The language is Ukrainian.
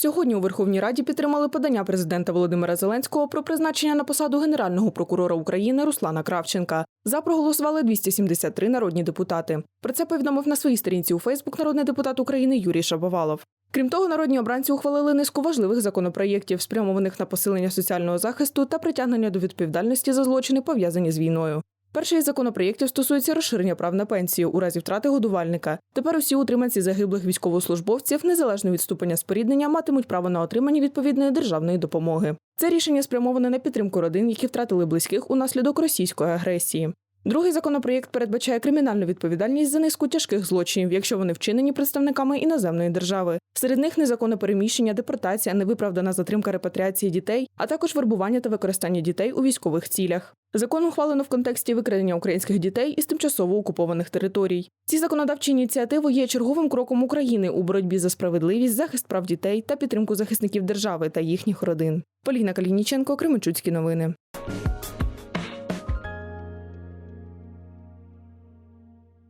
Сьогодні у Верховній Раді підтримали подання президента Володимира Зеленського про призначення на посаду генерального прокурора України Руслана Кравченка. За проголосували 273 народні депутати. Про це повідомив на своїй сторінці у Фейсбук народний депутат України Юрій Шабовалов. Крім того, народні обранці ухвалили низку важливих законопроєктів, спрямованих на посилення соціального захисту та притягнення до відповідальності за злочини, пов'язані з війною. Перший із законопроєктів стосується розширення прав на пенсію у разі втрати годувальника. Тепер усі утриманці загиблих військовослужбовців, незалежно від ступеня споріднення, матимуть право на отримання відповідної державної допомоги. Це рішення спрямоване на підтримку родин, які втратили близьких унаслідок російської агресії. Другий законопроєкт передбачає кримінальну відповідальність за низку тяжких злочинів, якщо вони вчинені представниками іноземної держави. Серед них незаконне переміщення, депортація, невиправдана затримка репатріації дітей, а також вербування та використання дітей у військових цілях. Закон ухвалено в контексті викрадення українських дітей із тимчасово окупованих територій. Ці законодавчі ініціативи є черговим кроком України у боротьбі за справедливість, захист прав дітей та підтримку захисників держави та їхніх родин. Поліна Калініченко, Кременчуцькі новини.